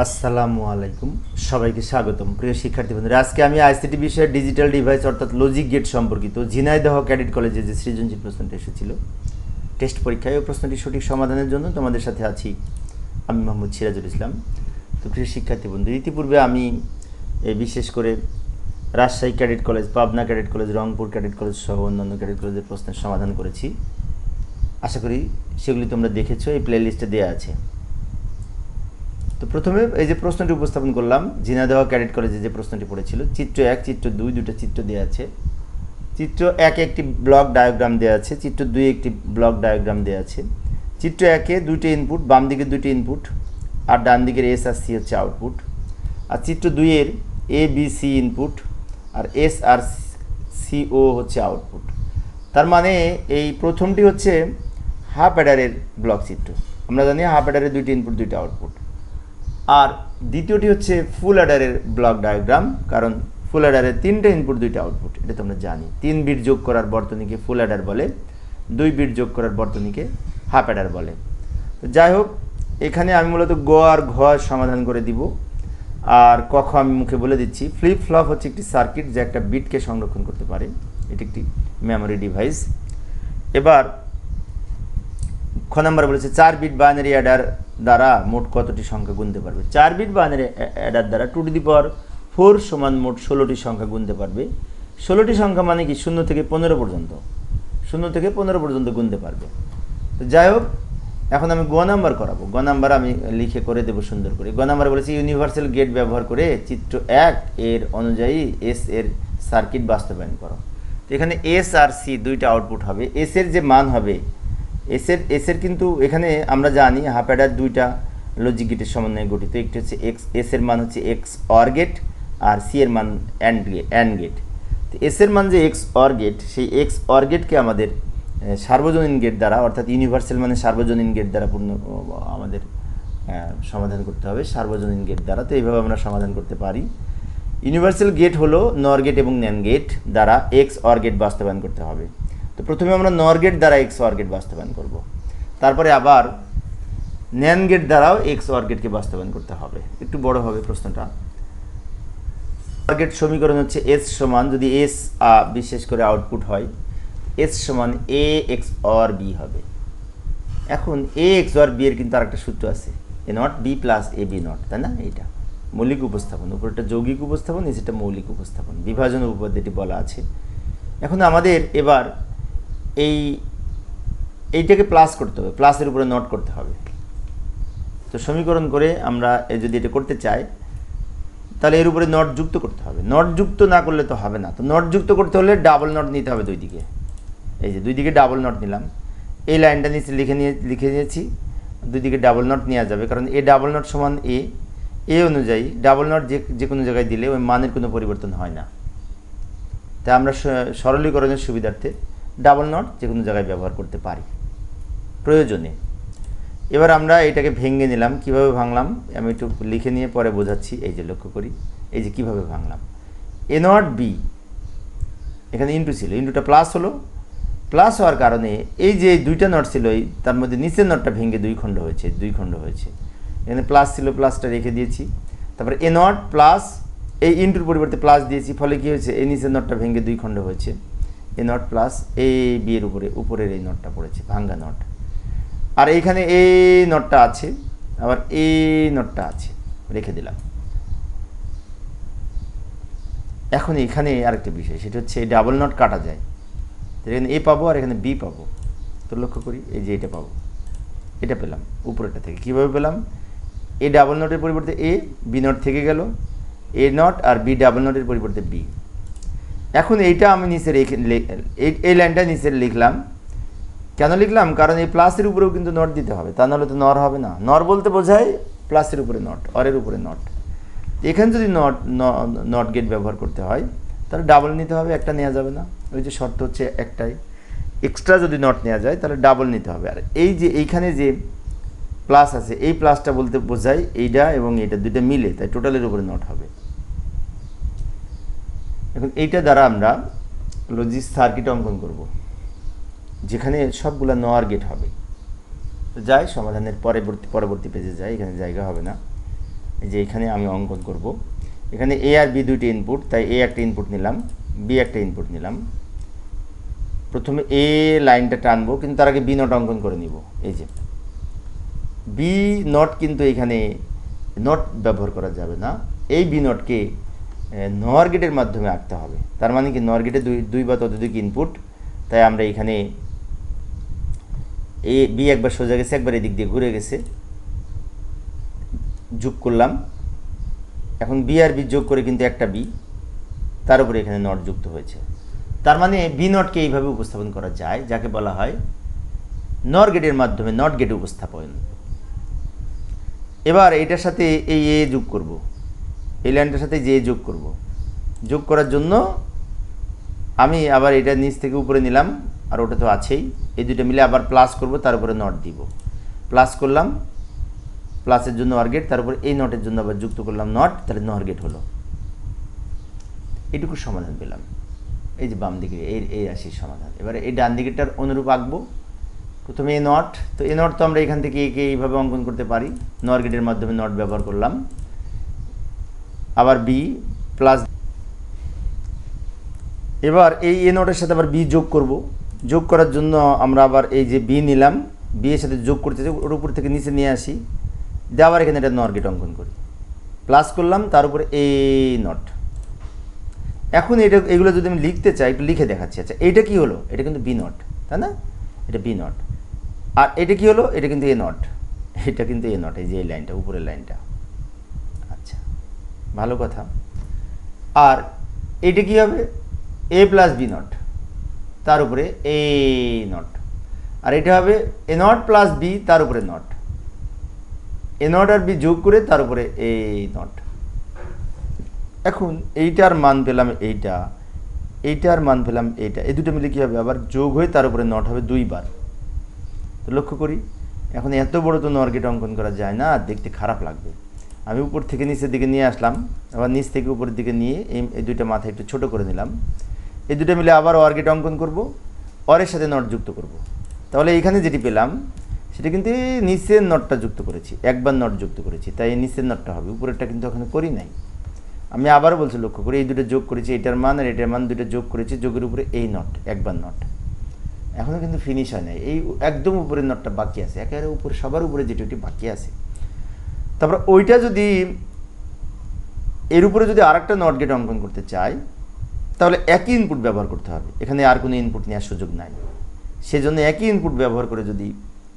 আসসালামু আলাইকুম। সবাইকে স্বাগতম। প্রিয় শিক্ষার্থী বন্ধুরা, আজকে আমি আইসিটি বিষয়ে ডিজিটাল ডিভাইস অর্থাৎ লজিক গেট সম্পর্কিত ঝিনাইদহ ক্যাডেট কলেজে যে সৃজনশীল প্রশ্নটি এসেছিল টেস্ট পরীক্ষায় ওই প্রশ্নটি সঠিক সমাধানের জন্য তোমাদের সাথে আছি আমি মোহাম্মদ সিরাজুল ইসলাম। তো প্রিয় শিক্ষার্থী বন্ধু, ইতিপূর্বে আমি বিশেষ করে Rajshahi cadet college Pabna cadet college Rangpur cadet college সহ অন্যান্য ক্যাডেট কলেজের প্রশ্নের সমাধান করেছি। আশা করি সেগুলি তোমরা দেখেছ, এই প্লেলিস্টে দেওয়া আছে। তো প্রথমে এই যে প্রশ্নটি উপস্থাপন করলাম ঝিনাইদহ ক্যাডেট কলেজে যে প্রশ্নটি পড়েছিল, চিত্র এক, চিত্র দুই দুটো চিত্র দেওয়া আছে। চিত্র এক একটি ব্লক ডায়াগ্রাম দেওয়া আছে, চিত্র দুই একটি ব্লক ডায়াগ্রাম দেওয়া আছে। চিত্র একে দুইটি ইনপুট বাম দিকে দুইটি ইনপুট আর ডান দিকের এস আর সি হচ্ছে আউটপুট আর চিত্র দুইয়ের এ বি সি ইনপুট আর এস আর সি ও হচ্ছে আউটপুট তার মানে এই প্রথমটি হচ্ছে হাফ অ্যাডারের ব্লক চিত্র। আমরা জানি হাফ অ্যাডারের দুইটি ইনপুট দুইটা আউটপুট আর দ্বিতীয়টি হচ্ছে ফুল অ্যাডারের ব্লক ডায়াগ্রাম কারণ ফুল অ্যাডারের তিনটে ইনপুট দুইটা আউটপুট এটা তো আমরা জানি। তিন বিট যোগ করার বর্তনীকে ফুল অ্যাডার বলে, দুই বিট যোগ করার বর্তনীকে হাফ অ্যাডার বলে। তো যাই হোক, এখানে আমি মূলত গ আর ঘ সমাধান করে দিব। আর কখ আমি মুখে বলে দিচ্ছি। ফ্লিপ ফ্লপ হচ্ছে একটি সার্কিট যা একটা বিটকে সংরক্ষণ করতে পারে। এটি একটি মেমোরি ডিভাইস এবার খ নাম্বার বলেছে, চার বিট বাইনারি অ্যাডার দ্বারা মোট কতটি সংখ্যা গুনতে পারবে? চার বিট বাইনারি অ্যাডার দ্বারা two to the power four সমান মোট ষোলোটি সংখ্যা গুনতে পারবে। ষোলোটি সংখ্যা মানে কি? শূন্য থেকে পনেরো পর্যন্ত। শূন্য থেকে পনেরো পর্যন্ত গুনতে পারবে। তো যাই হোক, এখন আমি গ নাম্বার করাবো। গ নাম্বার আমি লিখে করে দেবো, সুন্দর করে। গ নাম্বার বলেছি ইউনিভার্সাল গেট ব্যবহার করে চিত্র এক এর অনুযায়ী এস এর সার্কিট বাস্তবায়ন করো। তো এখানে এস আর সি দুইটা আউটপুট হবে। এস এর যে মান হবে এসের এসের কিন্তু এখানে আমরা জানি হাফ অ্যাডার দুইটা লজিক গেটের সমন্বয়ে গঠিত। একটি হচ্ছে এক্স এস এর মান হচ্ছে এক্স অর গেট আর সি এর মান অ্যান্ড অ্যান্ড গেট তো এস এর মান যে এক্স অর গেট সেই এক্স অর গেটকে আমাদের সার্বজনীন গেট দ্বারা, অর্থাৎ ইউনিভার্সাল মানে সার্বজনীন গেট দ্বারা পূর্ণ আমাদের সমাধান করতে হবে, সার্বজনীন গেট দ্বারা। তো এইভাবে আমরা সমাধান করতে পারি। ইউনিভার্সাল গেট হলো নর গেট এবং ন্যান গেট দ্বারা এক্স অর গেট বাস্তবায়ন করতে হবে। তো প্রথমে আমরা নর গেট দ্বারা এক্স অর গেট বাস্তবায়ন করব। তারপরে আবার ন্যান গেট দ্বারাও এক্স অর গেটকে বাস্তবায়ন করতে হবে। একটু বড় হবে প্রশ্নটা। অর গেট সমীকরণ হচ্ছে এস সমান, যদি এস বিশেষ করে আউটপুট হয়, এস সমান এ এক্স অর বি হবে। এখন এ এক্স অর বি এর কিন্তু আরেকটা সূত্র আছে। A not, B plus A, B not, তাই না? এইটা। মৌলিক উপস্থাপন উপরটা যৌগিক উপস্থাপন নিচেটা মৌলিক উপস্থাপন। বিভাজন উপপাদ্যটি বলা আছে। এখন আমাদের এবার এই, এইটাকে প্লাস করতে হবে প্লাসের উপরে নট করতে হবে। তো সমীকরণ করে আমরা যদি এটা করতে চাই, তাহলে এর উপরে নট যুক্ত করতে হবে। নট যুক্ত না করলে তো হবে না। তো নট যুক্ত করতে হলে ডাবল নট নিতে হবে দুই দিকে। এই যে দুই দিকে ডাবল নট নিলাম। এই লাইনটা নিচে লিখে নিয়ে, লিখে নিয়েছি। দুই দিকে ডাবল নট নেওয়া যাবে, কারণ এ ডাবল নট সমান এ। এ অনুযায়ী ডাবল নট যে যে কোনো জায়গায় দিলে ওই মানের কোনো পরিবর্তন হয় না। তাই আমরা সরলীকরণের সুবিধার্থে ডাবল নট যে কোনো জায়গায় ব্যবহার করতে পারি। প্রয়োজনে। এবার আমরা এটাকে ভেঙে নিলাম। কীভাবে ভাঙলাম? আমি একটু লিখে নিয়ে পরে বোঝাচ্ছি। এই যে লক্ষ্য করি। এই যে কীভাবে ভাঙলাম? A not B. এখানে ইন্টু ছিল। ইন্টুটা প্লাস হলো। প্লাস হওয়ার কারণে এই যে দুইটা নট ছিল তার মধ্যে নিচের নটটা ভেঙে দুই খণ্ড হয়েছে, দুই খণ্ড হয়েছে। এখানে প্লাস ছিল, প্লাসটা রেখে দিয়েছি। তারপরে এ নট প্লাস এই ইন্টুর পরিবর্তে প্লাস দিয়েছি। ফলে কী হয়েছে? এই নিচের নটটা ভেঙে দুই খণ্ড হয়েছে। এ নট প্লাস এই বিয়ের উপরে, উপরের এই নটটা পড়েছে, ভাঙ্গা নট আর এইখানে এই নটটা আছে, আবার এই নটটা আছে, রেখে দিলাম। এখন এখানে আরেকটা বিষয়, সেটা হচ্ছে এই ডাবল নট কাটা যায়। এখানে এ পাবো আর এখানে বি পাবো। তো লক্ষ্য করি, এই যে এটা পাবো। এটা পেলাম, উপরেরটা থেকে। কীভাবে পেলাম? এ ডাবল নটের পরিবর্তে এ বি নট থেকে গেল। এ নট আর বি ডাবল নটের পরিবর্তে বি এখন এইটা আমি নিচে এই- লাইনটা নিচে লিখলাম। কেন লিখলাম? কারণ এই প্লাসের উপরেও কিন্তু নট দিতে হবে। তা নাহলে তো নর হবে না। নর বলতে বোঝায় প্লাসের উপরে নট, অরের উপরে নট। এখানে যদি নট নট গেট ব্যবহার করতে হয়, তাহলে ডাবল নিতে হবে, একটা নেওয়া যাবে না। ওই যে শর্ত হচ্ছে একটাই। এক্সট্রা যদি নট নেওয়া যায়, তাহলে ডাবল নিতে হবে। আর এই যে, এইখানে যে প্লাস আছে, এই প্লাসটা বলতে বোঝায় এইটা এবং এইটা দুইটা মিলে, তাই টোটালের উপরে নট হবে। এখন এইটা দ্বারা আমরা লজিক সার্কিট অঙ্কন করব, যেখানে সবগুলা নোয়ার গেট হবে। যাই, সমাধানের পরবর্তী পরবর্তী পেজে যাই, এখানে জায়গা হবে না। এই যে এখানে আমি অঙ্কন করব। এখানে এ আর বি দুইটি ইনপুট তাই এ একটা ইনপুট নিলাম বি একটা ইনপুট নিলাম। প্রথমে এ লাইনটা টানবো, কিন্তু তার আগে বি নট অঙ্কন করে নিব। এই যে বি নট কিন্তু এখানে নট ব্যবহার করা যাবে না। এই বি নটকে নর গেটের মাধ্যমে আঁকতে হবে। তার মানে কি নর গেটে দুই দুই বা ততোধিক ইনপুট তাই আমরা এখানে এ বি একবার সোজা গেছে, একবার এদিক দিয়ে ঘুরে গেছে, যোগ করলাম। এখন বি আর বি যোগ করে কিন্তু একটা বি তার উপরে এখানে নট যুক্ত হয়েছে। তার মানে বি নটকে এইভাবে উপস্থাপন করা যায়, যাকে বলা হয় নর গেটের মাধ্যমে নট গেট উপস্থাপন। এবার এটার সাথে এই এ যোগ করব। এই লাইনটার সাথে যে যোগ করব। যোগ করার জন্য আমি আবার এটা নিচ থেকে উপরে নিলাম, আর ওটা তো আছেই। এই দুটো মিলে আবার প্লাস করব, তার উপরে নট দিব। প্লাস করলাম প্লাসের জন্য অর গেট তার উপরে এই নটের জন্য আবার যুক্ত করলাম নট তাহলে নর গেট হলো। এটুকু সমাধান পেলাম। এই যে বাম দিকে, এই এই রাশির সমাধান। এবারে এই ডান দিকেরটার অনুরূপ আঁকবো। প্রথমে এ নট তো এ নট তো আমরা এখান থেকে একে এইভাবে অঙ্কন করতে পারি। নর গেটের মাধ্যমে নট ব্যবহার করলাম। আবার বি প্লাস এবার এই এ নটের সাথে আবার বি যোগ করব। যোগ করার জন্য আমরা আবার এই যে বি নিলাম বি এর সাথে যোগ করতে ওর উপর থেকে নিচে নিয়ে আসি। দিয়ে আবার এখানে একটা নর্গেট অঙ্কন করি। প্লাস করলাম, তার উপরে এ নট এখন এটা, এগুলো যদি আমি লিখতে চাই, একটু লিখে দেখাচ্ছি। আচ্ছা এটা কি হলো? এটা কিন্তু বি নট তাই না? এটা বি নট আর এটা কি হলো? এটা কিন্তু এ নট এটা কিন্তু এ নট এই যে এই লাইনটা, উপরের লাইনটা। ভালো কথা। আর এটা কি হবে? এ প্লাস বি নট তার উপরে এ নট আর এটা হবে এ নট প্লাস বি তার উপরে নট এ নট আর বি যোগ করে তার উপরে এ নট এখন এইটার মান পেলাম এইটা, এইটার মান পেলাম এইটা। এই দুটো মিলে কী হবে? আবার যোগ হয়ে তার উপরে নট হবে দুইবার তো লক্ষ্য করি, এখন এত বড় তো নর্গেট অঙ্কন করা যায় না, দেখতে খারাপ লাগবে। আমি উপর থেকে নিচের দিকে নিয়ে আসলাম, আবার নিচ থেকে উপরের দিকে নিয়ে এই দুইটা মাথা একটু ছোট করে নিলাম। এই দুটো মিলে আবার অর্গেট অঙ্কন করব, অরের সাথে নট যুক্ত করব। তাহলে এখানে যেটি পেলাম, সেটা কিন্তু নিচের নটটা যুক্ত করেছি, একবার নট যুক্ত করেছি, তাই এই নিচের নটটা হবে, উপরেরটা কিন্তু ওখানে করি নাই। আমি আবারও বলছি, লক্ষ্য করি এই দুটো যোগ করেছি, এটার মান আর এটার মান দুটো যোগ করেছি, যোগের উপরে এই নট, একবার নট। এখনও কিন্তু ফিনিশ হয় নাই, এই একদম উপরের নটটা বাকি আছে, একেবারে উপরে, সবার উপরে যেটি ওটি বাকি আছে। তারপর ওইটা যদি এর উপরে যদি আর একটা নট গেট অঙ্কন করতে চাই, তাহলে একই ইনপুট ব্যবহার করতে হবে। এখানে আর কোনো ইনপুট নেওয়ার সুযোগ নাই। সেজন্য একই ইনপুট ব্যবহার করে যদি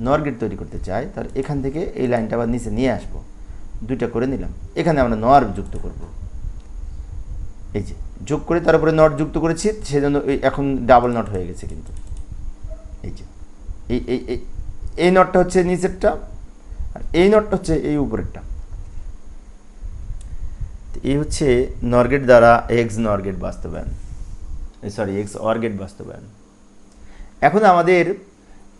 নর গেট তৈরি করতে চাই, তাহলে এখান থেকে এই লাইনটা আবার নিচে নিয়ে আসব। দুইটা করে নিলাম। এখানে আমরা নর যুক্ত করব। এই যে, যোগ করে তার উপরে নট যুক্ত করেছি, সেজন্য এখন ডাবল নট হয়ে গেছে কিন্তু। এই যে, এই এই এই নটটা হচ্ছে নিচেরটা। আর এই নটটা হচ্ছে এই উপরেরটা। এই হচ্ছে নরগেট দ্বারা এক্স নরগেট বাস্তবায়ন। সরি এক্স অরগেট বাস্তবায়ন। এখন আমাদের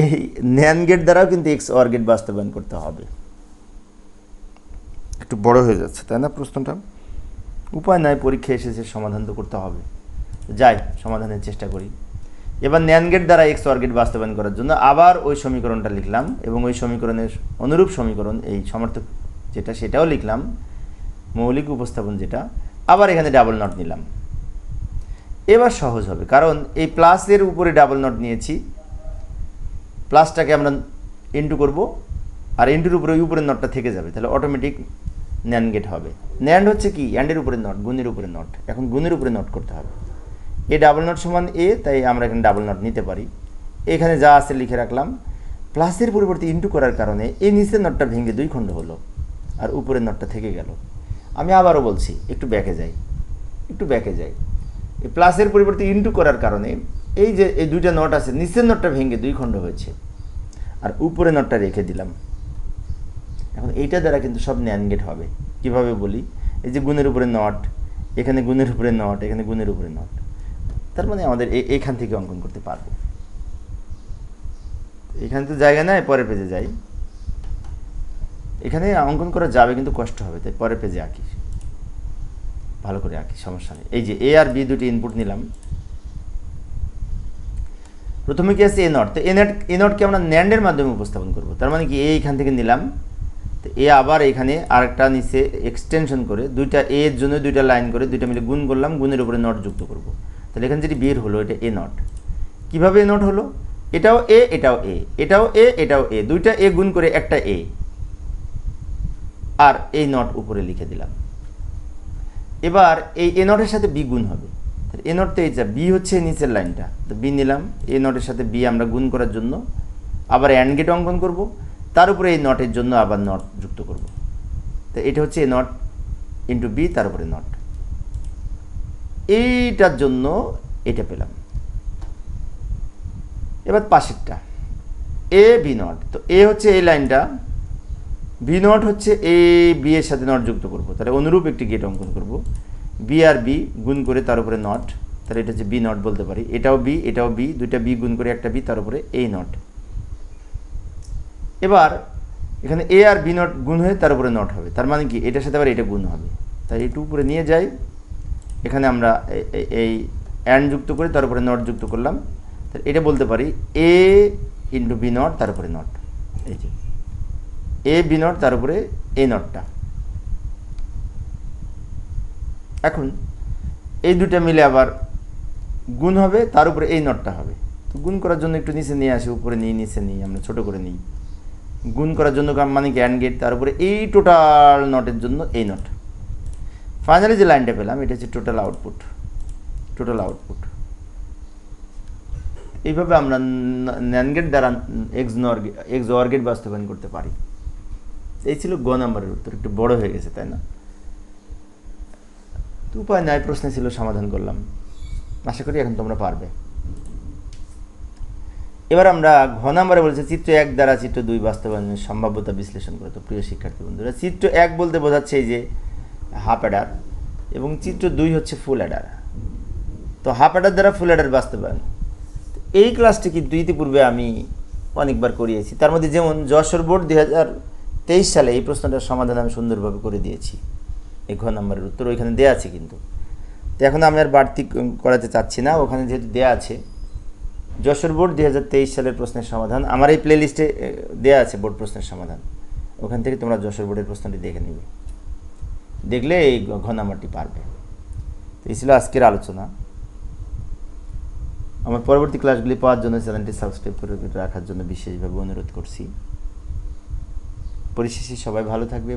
এই ন্যান গেট দ্বারাও কিন্তু এক্স অরগেট বাস্তবায়ন করতে হবে। একটু বড় হয়ে যাচ্ছে তাই না প্রশ্নটা? উপায় নাই পরীক্ষা এসেছে সমাধান তো করতে হবে। যাই সমাধানের চেষ্টা করি। এবার ন্যান গেট দ্বারা এক্স অর্গেট বাস্তবায়ন করার জন্য আবার ওই সমীকরণটা লিখলাম এবং ওই সমীকরণের অনুরূপ সমীকরণ, এই সমর্থক যেটা সেটাও লিখলাম, মৌলিক উপস্থাপন যেটা, আবার এখানে ডাবল নট নিলাম। এবার সহজ হবে, কারণ এই প্লাসের উপরে ডাবল নট নিয়েছি প্লাসটাকে আমরা ইন্টু করব, আর ইন্টুর উপরে, ওই উপরের নটটা থেকে যাবে, তাহলে অটোমেটিক ন্যান গেট হবে। ন্যান্ড হচ্ছে কি অ্যান্ডের উপরে নট গুণের উপরে নট এখন গুণের উপরে নট করতে হবে। এ ডাবল নট সমান এ, তাই আমরা এখানে ডাবল নট নিতে পারি। এখানে যা আছে লিখে রাখলাম, প্লাসের পরিবর্তে ইন্টু করার কারণে এই নিচের নটটা ভেঙে দুই খণ্ড হলো, আর উপরের নটটা থেকে গেল। আমি আবারও বলছি, একটু ব্যাকে যাই, একটু ব্যাকে যাই। এই প্লাসের পরিবর্তে ইন্টু করার কারণে এই যে, এই দুইটা নট আছে, নিচের নটটা ভেঙে দুই খণ্ড হয়েছে, আর উপরে নটটা রেখে দিলাম। এখন এইটা দ্বারা কিন্তু সব ন্যান গেট হবে। কীভাবে বলি? এই যে গুণের উপরে নট এখানে গুণের উপরে নট এখানে গুণের উপরে নট তার মানে আমাদের এইখান থেকে অঙ্কন করতে পারব। এখানে তো জায়গা নেয় পরের পেজে যাই। এখানে অঙ্কন করা যাবে কিন্তু কষ্ট হবে, তাই পরের পেজে আঁকি। ভালো করে আঁকি, সমস্যা নেই। এই যে এ আর বি দুটি ইনপুট নিলাম। প্রথমে কি আছে এ নট তো এ নট এ নটকে আমরা ন্যান্ডের মাধ্যমে উপস্থাপন করব। তার মানে কি এইখান থেকে নিলাম। তো এ আবার এখানে আরেকটা নিচে এক্সটেনশন করে দুইটা এর জন্য দুইটা লাইন করে দুইটা মিলে গুণ করলাম, গুণের উপরে নট যুক্ত করব। তাহলে এখানে যেটি বের হলো, এটা এ নট কীভাবে এ নট হলো? এটাও এ এটাও এ এটাও এ এটাও এ দুইটা এ গুণ করে একটা এ আর এই নট উপরে লিখে দিলাম। এবার এই এ নটের সাথে বি গুণ হবে। এ নট তো এই যা বি হচ্ছে নিচের লাইনটা। তো বি নিলাম। এ নটের সাথে বি আমরা গুণ করার জন্য। আবার অ্যান্ড গেট অঙ্কন করব। তার উপরে এই নটের জন্য আবার নট যুক্ত করব। তো এটা হচ্ছে এ নট ইন্টু বি তার উপরে নট এইটার জন্য এটা পেলাম। এবার পাশেরটা। A, B not. তো এ হচ্ছে এই লাইনটা। বি নট হচ্ছে এ, বি এর সাথে নট যুক্ত করব। তাহলে অনুরূপ একটি গেট অঙ্কন করব। বি আর বি গুণ করে তার উপরে নট। তাহলে এটা হচ্ছে বি নট বলতে পারি। এটাও বি এটাও বি, দুইটা বি গুণ করে একটা বি, তার উপরে এই নট। এবার এখানে এ আর বি নট গুণ হয়ে তার উপরে নট হবে। তার মানে কি? এটার সাথে আবার এটা গুণ হবে। তাই একটু উপরে নিয়ে যাই। এখানে আমরা এই অ্যান্ড যুক্ত করে তার উপরে নট যুক্ত করলাম। তাহলে এটা বলতে পারি এ ইন্টু বি নট তার উপরে নট এই যে। এ বি নট তার উপরে এ নটটা এখন এই দুটা মিলে আবার গুণ হবে তার উপরে এই নটটা হবে। তো গুণ করার জন্য একটু নিচে নিয়ে আসি উপরে নিই নিচে নিই আমরা ছোট করে নিই। গুণ করার জন্য মানে গ্যান্ড গেট তার উপরে এই টোটাল নটের জন্য এই নট ফাইনালি যে লাইনটা পেলাম এটা হচ্ছে টোটাল আউটপুট টোটাল আউটপুট এইভাবে আমরা ন্যানগেট দ্বারা এক্স নর এক্স ওয়ার গেট বাস্তবায়ন করতে পারি। এই ছিল গ নাম্বারের উত্তর। একটু বড় হয়ে গেছে, তাই না? তো উপায় নাই, প্রশ্ন ছিল, সমাধান করলাম। আশা করি এখন তোমরা পারবে। এবার আমরা ঘ নাম্বারে বলছি, চিত্র এক দ্বারা চিত্র দুই বাস্তবায়নের সম্ভাব্যতা বিশ্লেষণ করে। তো প্রিয় শিক্ষার্থী বন্ধুরা, চিত্র এক বলতে বোঝাচ্ছে যে হাফ অ্যাডার এবং চিত্র দুই হচ্ছে ফুল অ্যাডার তো হাফ অ্যাডার দ্বারা ফুল অ্যাডার বাস্তবায়ন। এই ক্লাসটি কিন্তু ইতিপূর্বে আমি অনেকবার করিয়েছি। তার মধ্যে যেমন যশোর বোর্ড দুই হাজার তেইশ সালে এই প্রশ্নটার সমাধান আমি সুন্দরভাবে করে দিয়েছি। এই ঘ নম্বরের উত্তর ওইখানে দেওয়া আছে কিন্তু। তো এখন আমি আর বাড়তি করাতে চাচ্ছি না। ওখানে যেহেতু দেওয়া আছে, যশোর বোর্ড দুই হাজার তেইশ সালের প্রশ্নের সমাধান। আমার এই প্লে লিস্টে দেওয়া আছে বোর্ড প্রশ্নের সমাধান। ওখান থেকে তোমরা যশোর বোর্ডের প্রশ্নটি দেখে নিবে। দেখলে এই ঘনামাটি পারবে। তো এই ছিল আজকের আলোচনা। আমার পরবর্তী ক্লাসগুলি পাওয়ার জন্য চ্যানেলটি সাবস্ক্রাইব করে রাখার জন্য বিশেষভাবে অনুরোধ করছি। পরিশেষে সবাই ভালো থাকবে।